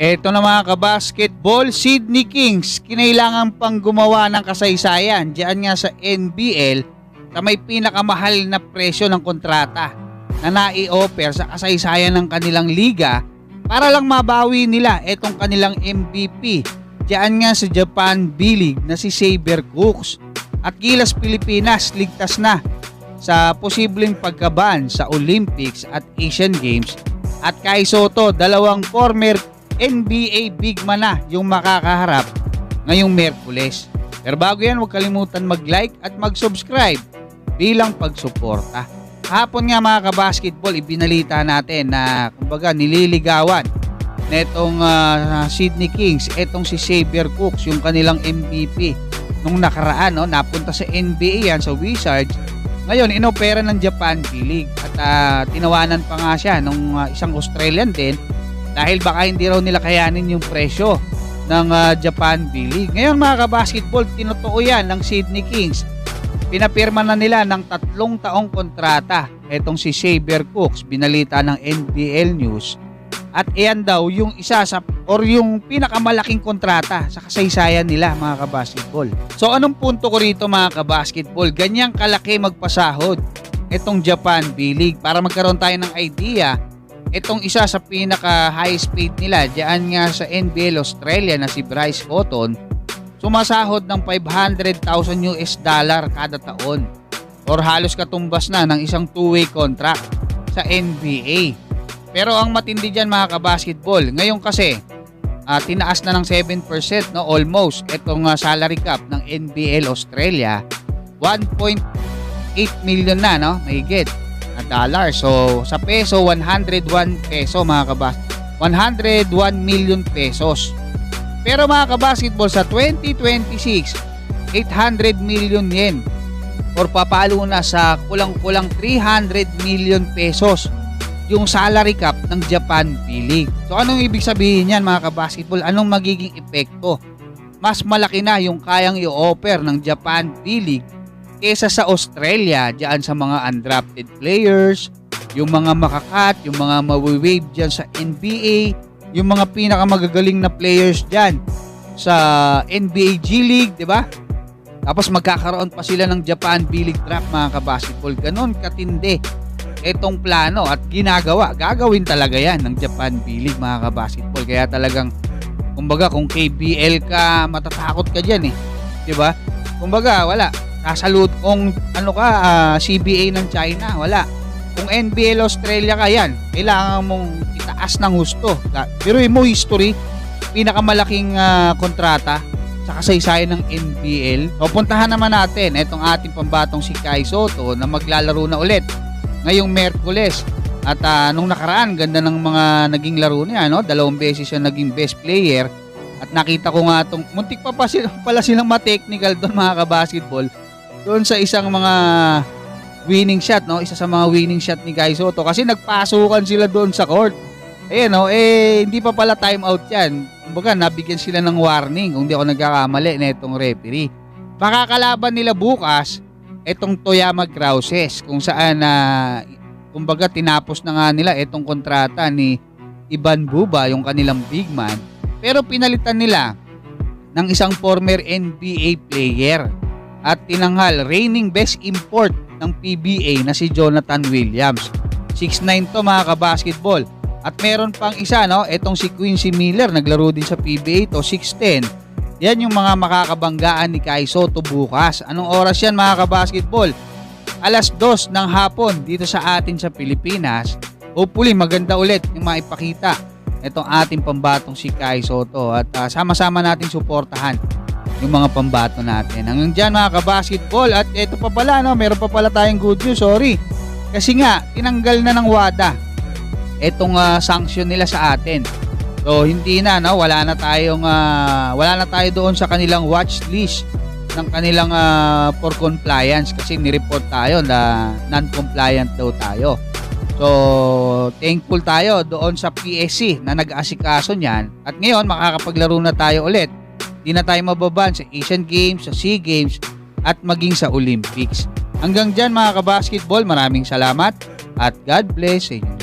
Eto na mga kabasketball, Sydney Kings, kinailangan pang gumawa ng kasaysayan diyan nga sa NBL na may pinakamahal na presyo ng kontrata na nai-offer sa kasaysayan ng kanilang liga para lang mabawi nila etong kanilang MVP diyan nga sa Japan B-League na si Saber Cooks. At Gilas Pilipinas ligtas na sa posibleng pagkaban sa Olympics at Asian Games. At Kai Soto, dalawang former NBA big man na yung makakaharap ngayong Merkules. Pero bago yan, huwag kalimutan mag-like at mag-subscribe bilang pagsuporta. Hapon nga mga kabasketball, ibinalita natin na kumbaga nililigawan netong uh, Sydney Kings, etong si Xavier Cooks, yung kanilang MVP nung nakaraan, no, napunta sa NBA yan, sa Wizards. Ngayon, inopera ng Japan B-League at uh, tinawanan pa nga siya nung uh, isang Australian din dahil baka hindi raw nila kayanin yung presyo ng uh, Japan B-League. Ngayon mga kabasketball, tinutuo yan ng Sydney Kings. Pinapirma na nila ng tatlong taong kontrata. Etong si Xavier Cooks, binalita ng NBL News. At iyan daw yung isa sa or yung pinakamalaking kontrata sa kasaysayan nila mga kabasketball. So anong punto ko rito mga kabasketball? Ganyang kalaki magpasahod itong Japan B-League para magkaroon tayo ng idea itong isa sa pinaka highest paid nila diyan nga sa NBL Australia na si Bryce Cotton sumasahod ng 500,000 US dollar kada taon. Or halos katumbas na ng isang two-way contract sa NBA. Pero ang matindi diyan mga kabasketball, ngayon kasi uh, tinaas na ng 7% no almost itong uh, salary cap ng NBL Australia. 1.8 million na no, mahigit na dollar. So, sa peso, 101 peso mga kabas. 101 million pesos. Pero mga kabasketball, sa 2026, 800 million yen or papalo na sa kulang-kulang 300 million pesos yung salary cap ng Japan B-League. So anong ibig sabihin yan mga kabasketball? Anong magiging epekto? Mas malaki na yung kayang i-offer ng Japan B-League kesa sa Australia diyan sa mga undrafted players, yung mga makakat, yung mga mawi-wave diyan sa NBA, yung mga pinakamagagaling na players diyan sa NBA G League, 'di ba? Tapos magkakaroon pa sila ng Japan B-League draft mga kabasketball. Ganon katindi itong plano at ginagawa. Gagawin talaga yan ng Japan B-League mga kabasketball. Kaya talagang, kumbaga kung KBL ka, matatakot ka dyan eh. 'di ba? Kumbaga, wala Kasalud kung ano ka, uh, ah, CBA ng China, wala. Kung NBL Australia ka yan, kailangan mong itaas ng husto. Pero mo history, pinakamalaking uh, kontrata sa kasaysayan ng NBL. So puntahan naman natin itong ating pambatong si Kai Soto na maglalaro na ulit ngayong Merkules. At uh, nung nakaraan, ganda ng mga naging laro niya, no? Dalawang beses siya naging best player. At nakita ko nga itong, muntik pa pa sila, pala silang ma-technical doon mga kabasketball doon sa isang mga winning shot, no? Isa sa mga winning shot ni Kai Soto kasi nagpasukan sila doon sa court. Eh no, eh hindi pa pala time out 'yan. Kumbaga nabigyan sila ng warning kung di ako nagkakamali na itong referee. Makakalaban nila bukas itong Toyama Grouses kung saan na uh, kumbaga tinapos na nga nila itong kontrata ni Iban Buba, yung kanilang big man. Pero pinalitan nila ng isang former NBA player at tinanghal reigning best import ng PBA na si Jonathan Williams. 6'9 to mga kabasketball. At meron pang isa, no? Itong si Quincy Miller, naglaro din sa PBA to, 6'10. Yan yung mga makakabanggaan ni Kai Soto bukas. Anong oras yan mga kabasketball? Alas 2 ng hapon dito sa atin sa Pilipinas. Hopefully maganda ulit yung maipakita itong ating pambatong si Kai Soto at uh, sama-sama natin suportahan yung mga pambato natin. Hanggang dyan mga kabasketball at ito pa pala no, meron pa pala tayong good news, sorry. Kasi nga, tinanggal na ng WADA itong uh, sanction nila sa atin. So hindi na no, wala na tayong uh, wala na tayo doon sa kanilang watch list ng kanilang uh, for compliance kasi ni-report tayo na non-compliant daw tayo. So, thankful tayo doon sa PSC na nag-aasikaso niyan. At ngayon, makakapaglaro na tayo ulit Di na tayo mababan sa Asian Games, sa SEA Games, at maging sa Olympics. Hanggang dyan mga kabasketball, maraming salamat at God bless sa inyo.